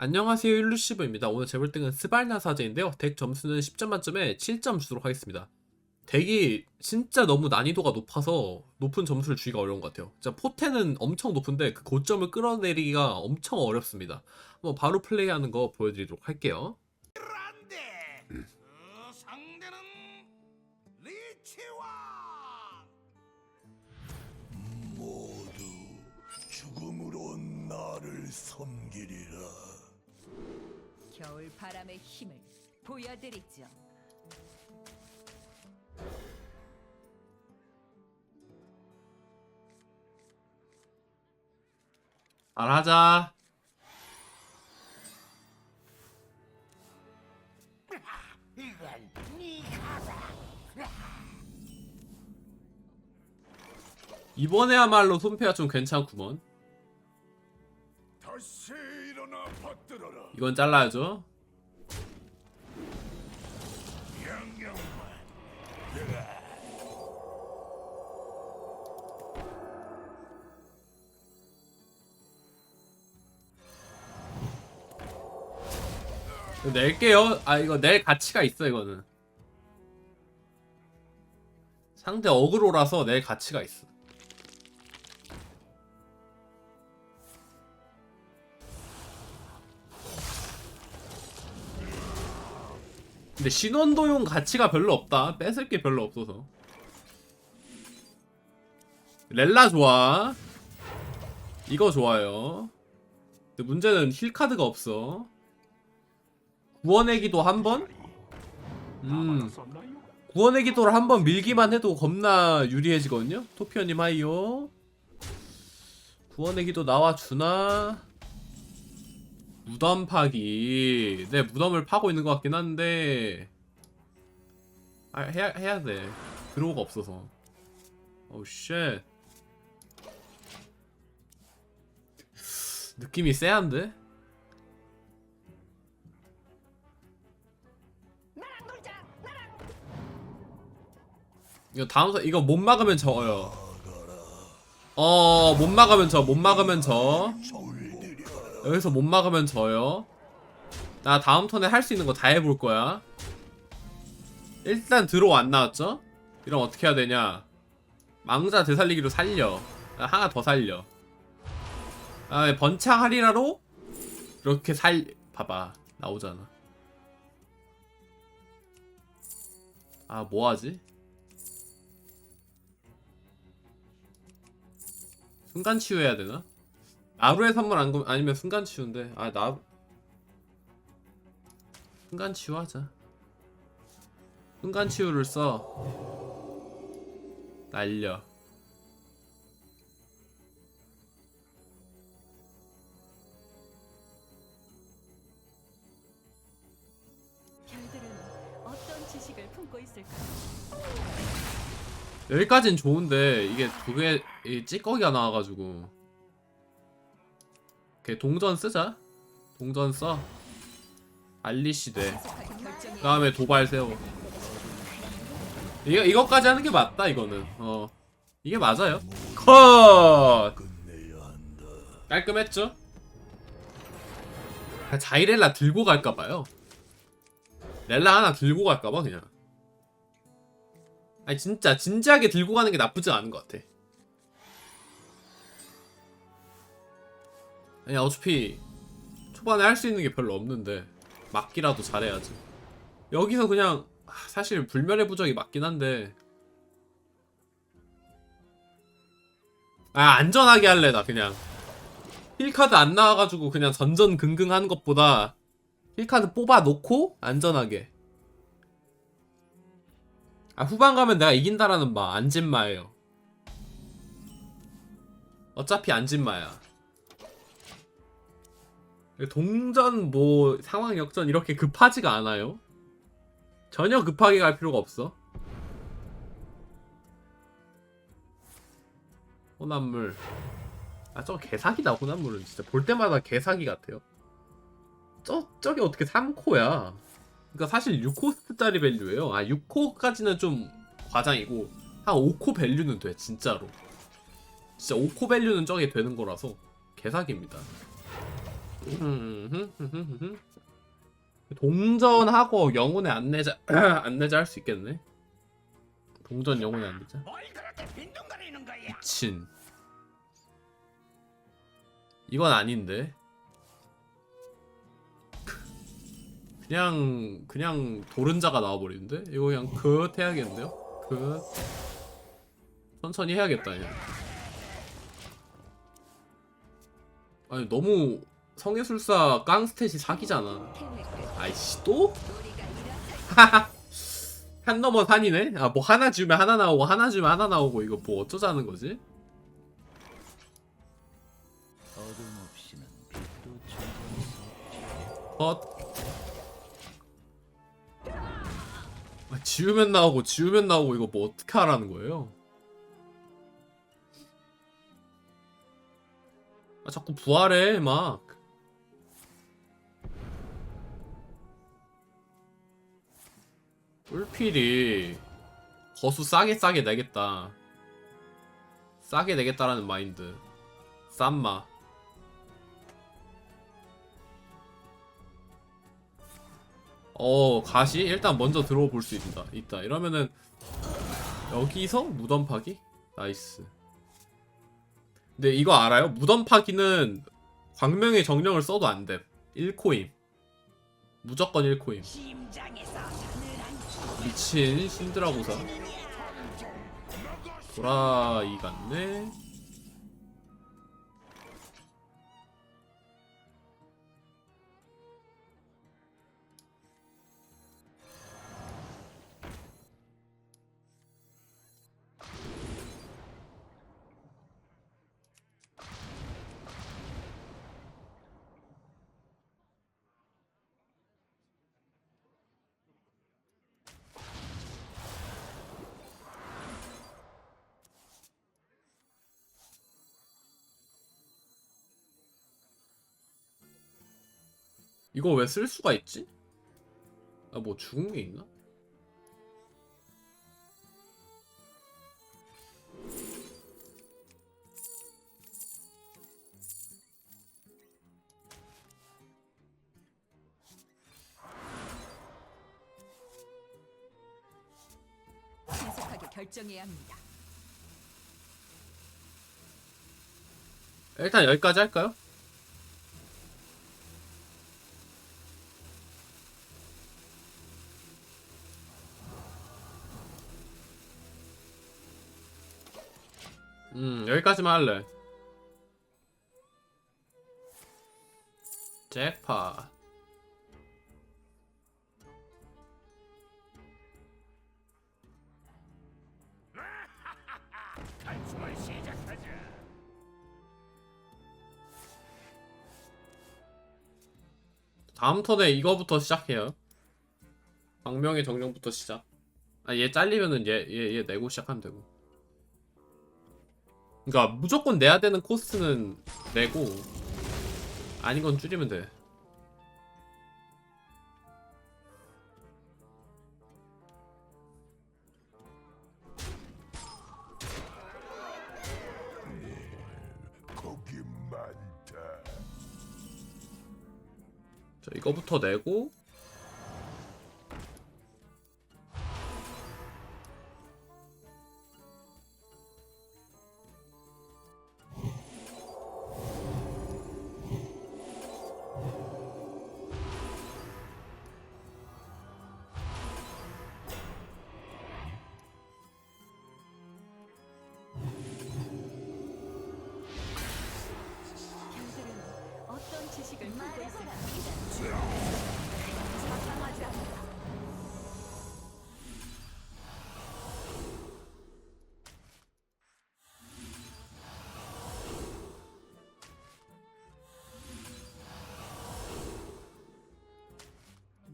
안녕하세요 일루시브입니다. 오늘 재볼 등은 스발나 사제인데요. 덱 점수는 10점 만점에 7점 주도록 하겠습니다. 덱이 진짜 너무 난이도가 높아서 높은 점수를 주기가 어려운 것 같아요. 진짜 포텐은 엄청 높은데 그 고점을 끌어내리기가 엄청 어렵습니다. 한번 바로 플레이하는 거 보여드리도록 할게요. 안돼. 그. 모두 죽음으로 나를 섬기리라. 겨울 바람의 힘을 보여드리죠. 이건 네가라. 이번에야말로 손패가 좀 괜찮구먼. 이건 잘라야죠. 이거 낼게요. 아 이거 낼 가치가 있어 이거는. 상대 어그로라서 낼 가치가 있어. 근데 신원도용 가치가 별로 없다. 뺏을 게 별로 없어서. 렐라 좋아. 이거 좋아요. 근데 문제는 힐 카드가 없어. 구원의 기도 한 번? 음. 구원의 기도를 한 번 밀기만 해도 겁나 유리해지거든요? 토피어님 하이요. 구원의 기도 나와주나? 무덤 파기. 네, 무덤을 파고 있는 것 같긴 한데. 아, 해야, 해야 돼. 드로우가 없어서. 오우, 쉣. 느낌이 쎄한데? 이거 다음 선 이거 못 막으면 져요. 어, 못 막으면 져. 못 막으면 져. 여기서 못 막으면 져요. 나 다음 턴에 할 수 있는 거 다 해볼 거야. 일단 들어 안 나왔죠? 이럼 어떻게 해야 되냐? 망자 되살리기로 살려. 아, 하나 더 살려. 아, 번창 하리라로 이렇게 살 봐봐 나오잖아. 아, 뭐 하지? 순간 치유해야 되나? 나루의 선물 안 거, 아니면 순간 치유인데. 아 나 순간 치유하자. 순간 치유를 써. 날려. 별들은 어떤 지식을 품고 있을까요? 여기까진 좋은데 이게 두 개 찌꺼기가 나와가지고 오케이 동전 쓰자. 동전 써. 알리시 돼 지속하기 결정이 그 다음에 도발 세워. 이거, 이거까지 하는 게 맞다 이거는. 어. 이게 맞아요. 컷. 깔끔했죠? 그냥 자이렐라 들고 갈까봐요. 렐라 하나 들고 갈까봐 그냥. 아니 진짜 진지하게 들고 가는 게 나쁘지 않은 것 같아 아니 어차피 초반에 할 수 있는 게 별로 없는데 막기라도 잘해야지. 여기서 그냥 아, 사실 불멸의 부적이 맞긴 한데. 아 안전하게 할래 나 그냥. 힐카드 안 나와가지고 그냥 전전긍긍 하는 것보다 힐카드 뽑아 놓고 안전하게. 아 후반 가면 내가 이긴다라는 마 안진마예요. 어차피 안진마야 동전 뭐 상황 역전 이렇게 급하지가 않아요? 전혀 급하게 갈 필요가 없어. 호남물. 아 저거 개사기다 호남물은 진짜. 볼 때마다 개사기 같아요. 저, 저게 어떻게 3코야? 그러니까 사실 6코스트짜리 밸류예요. 아 6코까지는 좀 과장이고 한 5코 밸류는 돼 진짜로. 진짜 5코 밸류는 저게 되는 거라서 개사기입니다 동전하고 영혼의 안내자 안내자 할 수 있겠네. 동전 영혼의 안내자. 미친. 이건 아닌데. 그냥 그냥 도른자가 나와버리는데 이거 그냥 그 해야겠는데요? 그 천천히 해야겠다 그냥. 아니 너무 성예술사 깡 스탯이 사기잖아. 아이씨 또? 산 넘어 산이네? 아 뭐 하나 지우면 하나 나오고 하나 지우면 하나 나오고 이거 뭐 어쩌자는 거지? 헛 아, 지우면 나오고 지우면 나오고 이거 뭐 어떻게 하라는 거예요? 아 자꾸 부활해 막 뿔필이 거수 싸게 싸게 내겠다. 싸게 내겠다라는 마인드. 쌈마. 어 가시? 일단 먼저 들어볼 수 있다. 있다. 이러면은 여기서 무덤 파기? 나이스. 근데 이거 알아요? 무덤 파기는 광명의 정령을 써도 안돼 1코임. 무조건 1코임. 심장에서. 서늘한 미친 신드라고사. 도라이 같네 이거 왜 쓸 수가 있지? 아뭐 죽은 게 있나? 신속하게 결정해야 합니다. 일단 여기까지 할까요? 여기까지만 할래. 잭팟. 다음 턴에 이거부터 시작해요. 광명의 정령부터 시작. 아 얘 잘리면은 얘 얘 얘 내고 시작하면 되고 그러니까 무조건 내야 되는 코스는 내고 아닌 건 줄이면 돼. 자, 이거부터 내고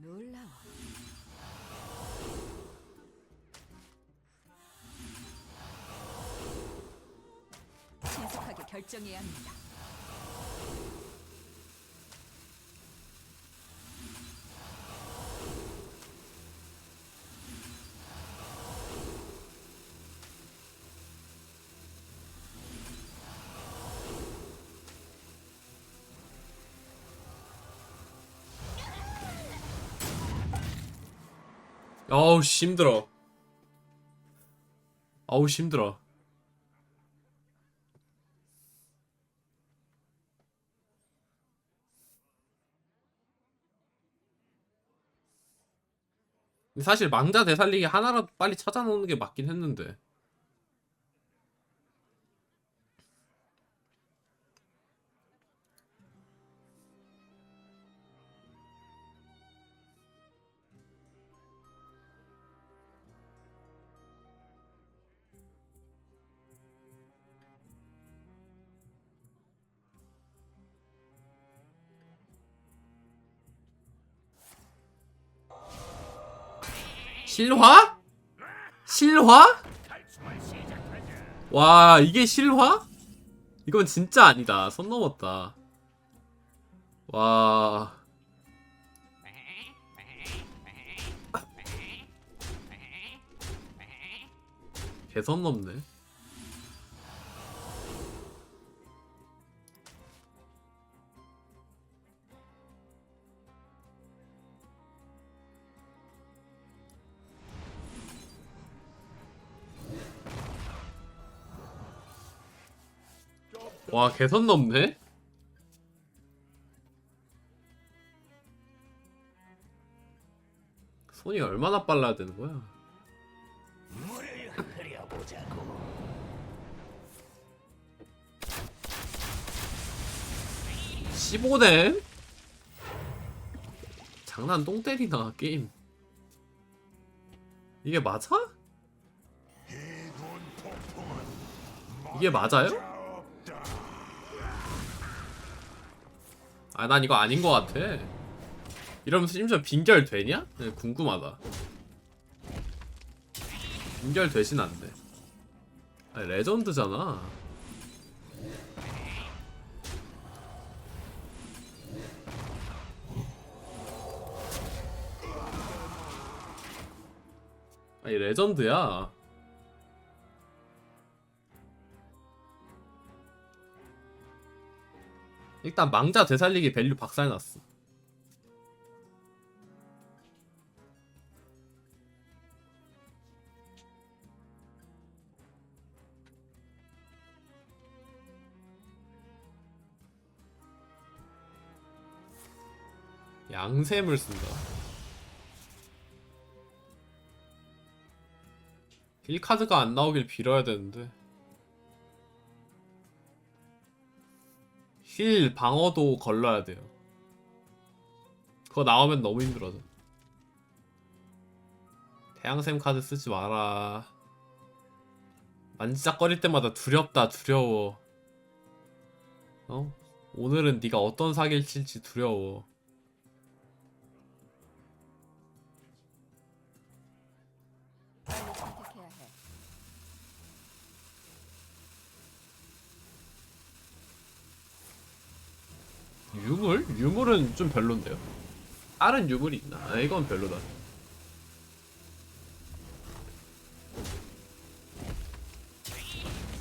놀라워. 신속하게 결정해야 합니다. 아우 씨 힘들어. 아우 씨 힘들어. 사실 망자 되살리기 하나라도 빨리 찾아놓는 게 맞긴 했는데 실화? 실화? 와 이게 실화? 이건 진짜 아니다 선 넘었다 와 개선 넘네 와 개선 넘네 손이 얼마나 빨라야 되는 거야 물을 흐려보자고. 15댐? 장난 똥 때리나 게임 이게 맞아? 이게 맞아요? 아 난 이거 아닌 것 같아 이러면서 심지어 빈결 되냐? 네, 궁금하다 빈결 되진 않네 아니 레전드잖아 아니 레전드야. 일단 망자 되살리기 밸류 박살났어. 양샘을 쓴다. 힐 카드가 안 나오길 빌어야 되는데 힐 방어도 걸러야 돼요. 그거 나오면 너무 힘들어져 태양샘 카드 쓰지 마라. 만지작거릴 때마다 두렵다 두려워. 어? 오늘은 네가 어떤 사기를 칠지 두려워 유물? 유물은 좀 별론데요 다른 유물이 있나? 아 이건 별로다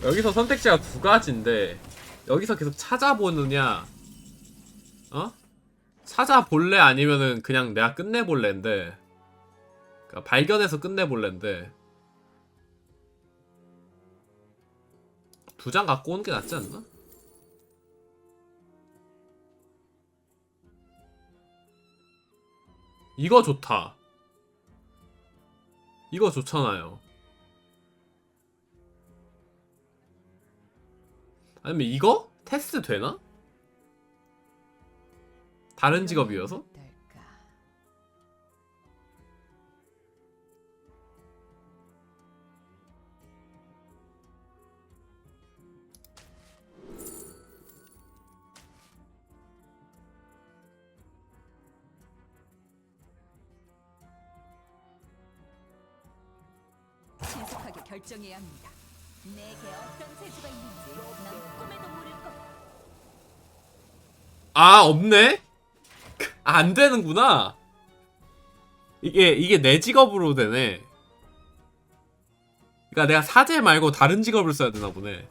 여기서 선택지가 두 가지인데 여기서 계속 찾아보느냐 어? 찾아볼래 아니면은 그냥 내가 끝내볼래인데 그러니까 발견해서 끝내볼래인데 두 장 갖고 오는 게 낫지 않나? 이거 좋다. 이거 좋잖아요. 아니면 이거? 테스트 되나? 다른 직업이어서? 결정해야 합니다. 내게 어떤 재주가 있는지 난 꿈에도 모를 거야. 아, 없네? 아, 안 되는구나. 이게, 이게 내 직업으로 되네. 그니까 내가 사제 말고 다른 직업을 써야 되나 보네.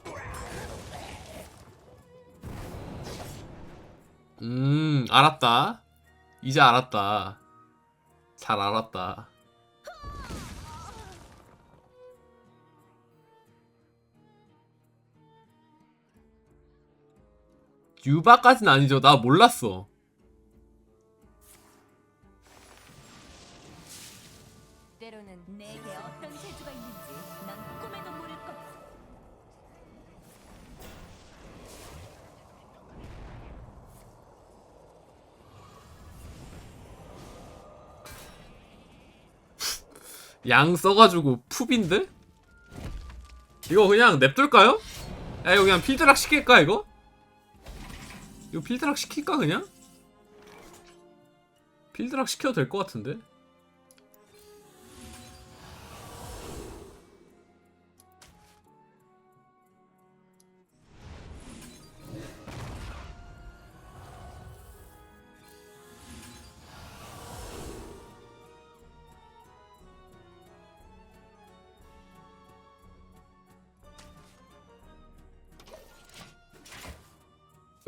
음, 알았다. 이제 알았다. 잘 알았다. 유바까진 아니죠. 나 몰랐어. 때로는 내게 어떤 재주가 있는지 난 꿈에도 모를 것. 양 써가지고 푸빈데? 이거 그냥 냅둘까요? 야 이거 그냥 필드락 시킬까 이거? 이거 필드락 시킬까 그냥? 필드락 시켜도 될 것 같은데?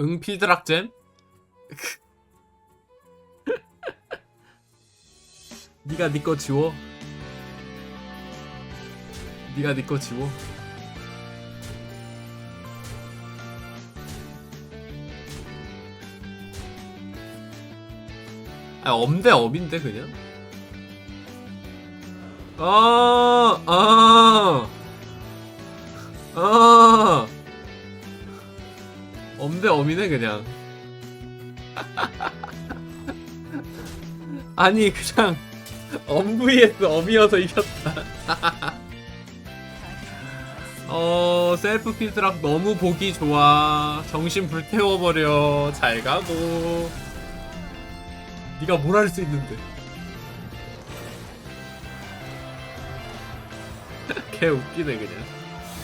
응 필드락잼? 니가 니거 지워. 니가 니거 지워. 아 엄대 엄인데 그냥? 아, 아, 대 엄이네 그냥. 아니 그냥 엄 vs 엄이어서 이겼다. 어 셀프 필드락 너무 보기 좋아. 정신 불태워 버려. 잘 가고. 네가 뭘 할 수 있는데. 개 웃기네 그냥.